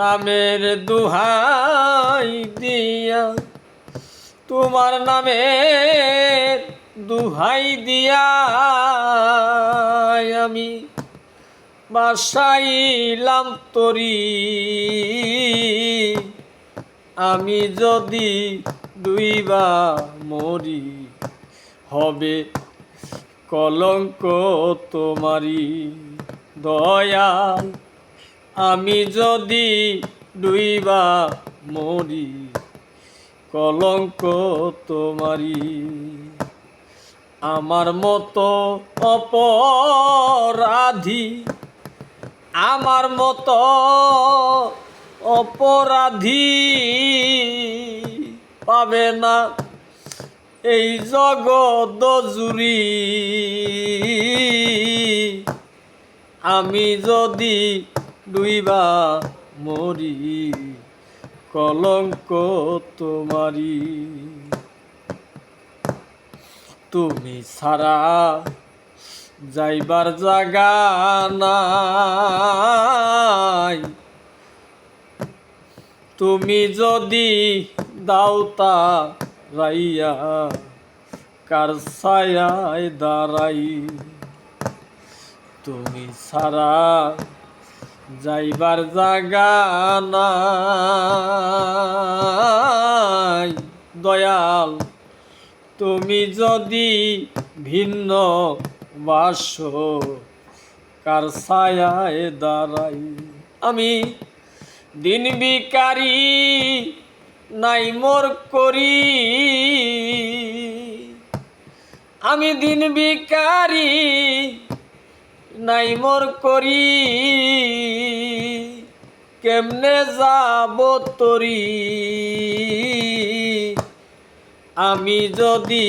নামের দুহাই দিয়া, তোমার নামের দুহাই দিয়া আমি বাসাইলাম তরি। আমি যদি দুইবা মরি, হবে কলঙ্ক তোমারি দয়াল। আমি যদি ডুইবা মরি, কলঙ্ক তোমারি আমার মতো অপরাধী, আমার মতো অপরাধী পাবে না এই জগৎ জুড়ি। আমি যদি ডুইবা মরি, কলঙ্ক তোমারি। তুমি ছাড়া যাইবার জাগা নাই। তুমি যদি দাওতা রাইয়া, কার ছায়ায় দাঁড়াই। তুমি ছাড়া যাইবার জাগা নাই। দয়াল, তুমি যদি ভিন্ন বাস, কার ছায়ায় দাঁড়াই? আমি দিন বিকারি নাই মোর করি। আমি দিন বিকারি নাই মোর করি। কেমনে যাব তরি? আমি যদি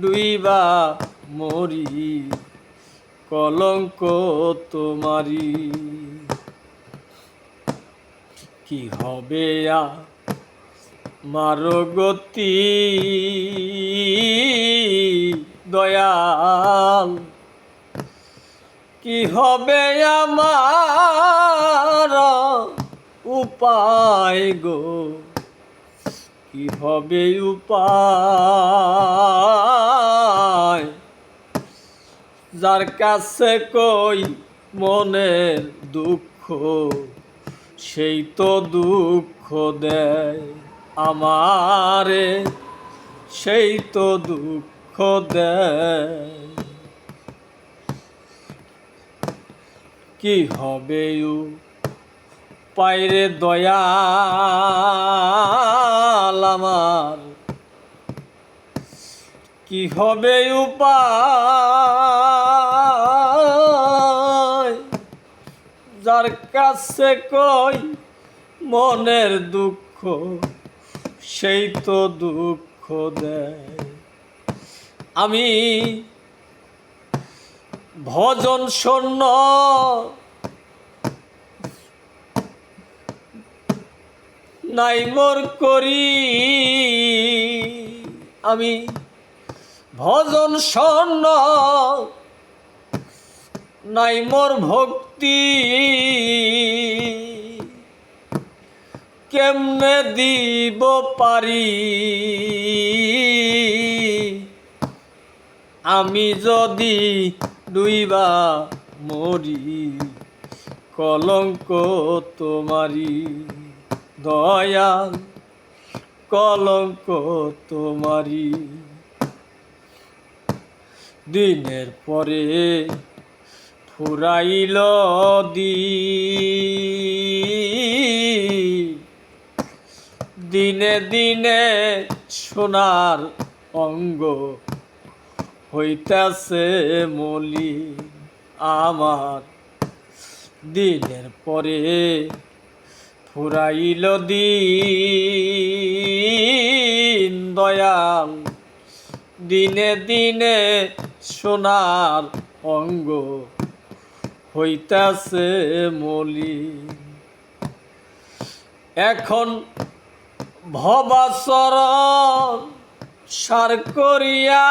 ডুইবা মরি কলঙ্ক তোমারি। কি হবে মারো গতি? দয়াল কি হবে আমার উপায় গো? কি হবে উপায়? যার কাছে কই মনের দুঃখ, সেই তো দুঃখ দেয় আমারে, সেই তো দুঃখ দেয়। কি হবে পায়রে দয়াল আমার। কি হবে উপায় যার কাছে কই মনের দুঃখ, সেই তো দুঃখ দেয়। আমি ভজন শূন্য। নাই মোর করি। আমি ভজন স্বর্ণ নাই মোর ভক্তি। কেমনে দিব পারি? আমি যদি ডুইবা মরি, কলঙ্ক তোমারি দয়াল, কলঙ্ক তোমারি দিনের পরে ফুরাইল দি দিনে দিনে সোনার অঙ্গ হইতাছে মলি আমার দিনের পরে ফুরাইল দিন দয়াল, দিনে দিনে সোনার অঙ্গ হইতাছে মলি। এখন ভবাচরণ সার করিয়া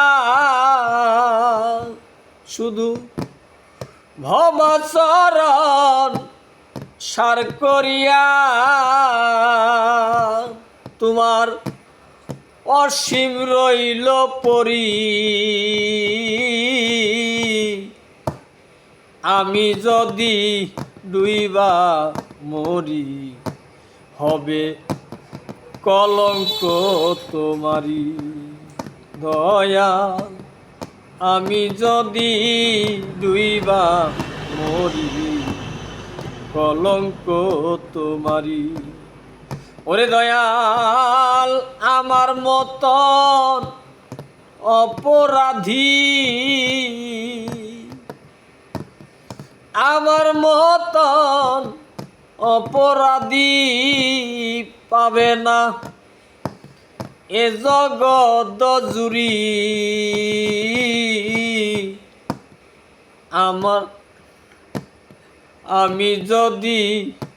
শুধু ভবাচরণ সার করিয়া তোমার অসীম রইল পরি। আমি যদি ডুইবা মরি, হবে কলঙ্ক তোমারি দয়া আমি যদি ডুইবা মরি, কলঙ্ক তোমারি ওরে দয়াল, আমার মতন অপরাধী। আমার মতন অপরাধী পাবে না। এ জগৎ জুড়ি আমার আমি যদি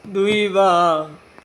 দুইবার